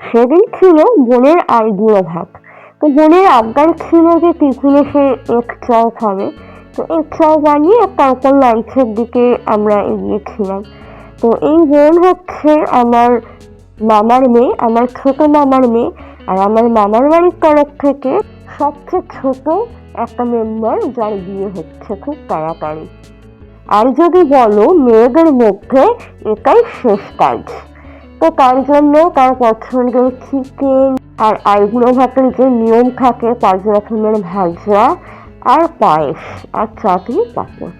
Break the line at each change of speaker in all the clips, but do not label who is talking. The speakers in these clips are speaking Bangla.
সেদিন ছিল বোনের আইডিয়া ভাগ। তো বোনের আবদার ছিল যে টিফিনে সে এক চাও খাবে। তো এক চাও বানিয়ে তারপর লাঞ্চের দিকে আমরা এগিয়েছিলাম তো এই বোন হচ্ছে আমার মামার মেয়ে, আমার ছোট মামার মেয়ে। আর আমার মামার বাড়ির তরফ থেকে সবচেয়ে ছোট একটা মেম্বার যার বিয়ে হচ্ছে খুব তাড়াতাড়ি। আর যদি বলো, মেয়েদের মধ্যে এটাই শেষ কাজ। তো তার জন্য তার পছন্দের চিকেন আর আইগুলো ভাতের যে নিয়ম থাকে পাঁচ রকমের ভাজা আর পায়েস আর চাটনি পাপড়।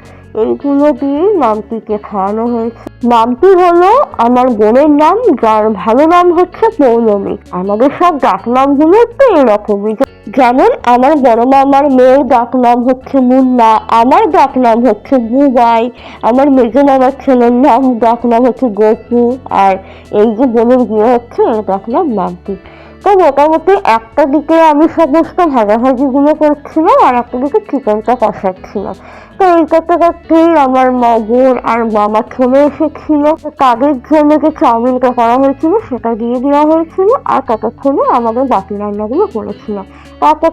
এইগুলো দিয়ে নামটিকে খাওয়ানো হয়েছে। নামটি হলো আমার বোনের নাম, যার ভালো নাম হচ্ছে পৌলমী আমাদের সব ডাক নামগুলো তো এরকমই। যেমন আমার বড় মামার মেয়ের ডাক নাম হচ্ছে মুন্না, আমার ডাক নাম হচ্ছে বুবাই, আমার মেজো মামার ছেলের নাম, ডাক নাম হচ্ছে গপু, আর এই যে বোনের বিয়ে হচ্ছে, এর ডাক নাম মাম্পি তো মোটামুটি একটা দিকে আমি সমস্ত ভাজাভাজিগুলো করছিলাম আর একটা দিকে চিকেনটা কষাচ্ছিলাম। তো এই করতে করতেই আমার মা, বোন আর মামা চলে এসেছিল। তাদের জন্য যে চাউমিনটা করা হয়েছিল, সেটা দিয়ে দেওয়া হয়েছিল আর ততক্ষণে আমাদের বাকি রান্নাগুলো করেছিলাম।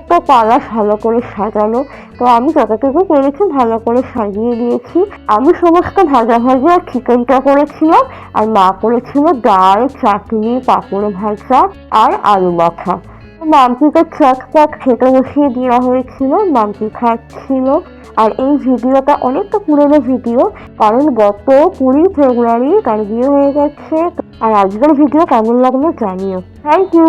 তো পালাস ভালো করে সাজানো তো আমি যতটুকু করেছি ভালো করে সাজিয়ে দিয়েছি। আমি সমস্ত ভাজা ভাজা আর চিকেনটা করেছিলাম। আর মা করেছিল ডাল, চাটনি, পাঁপড় ভাজা আর আলু মাথা মাম্পিকে চটপট খেতে বসিয়ে দেওয়া হয়েছিল মাম্পি খাচ্ছিল। আর এই ভিডিওটা অনেকটা পুরনো ভিডিও, কারণ গত কুড়ি ফেব্রুয়ারি তার বিয়ে হয়ে গেছে। আর আজকের ভিডিও কেমন লাগল জানিও। Thank you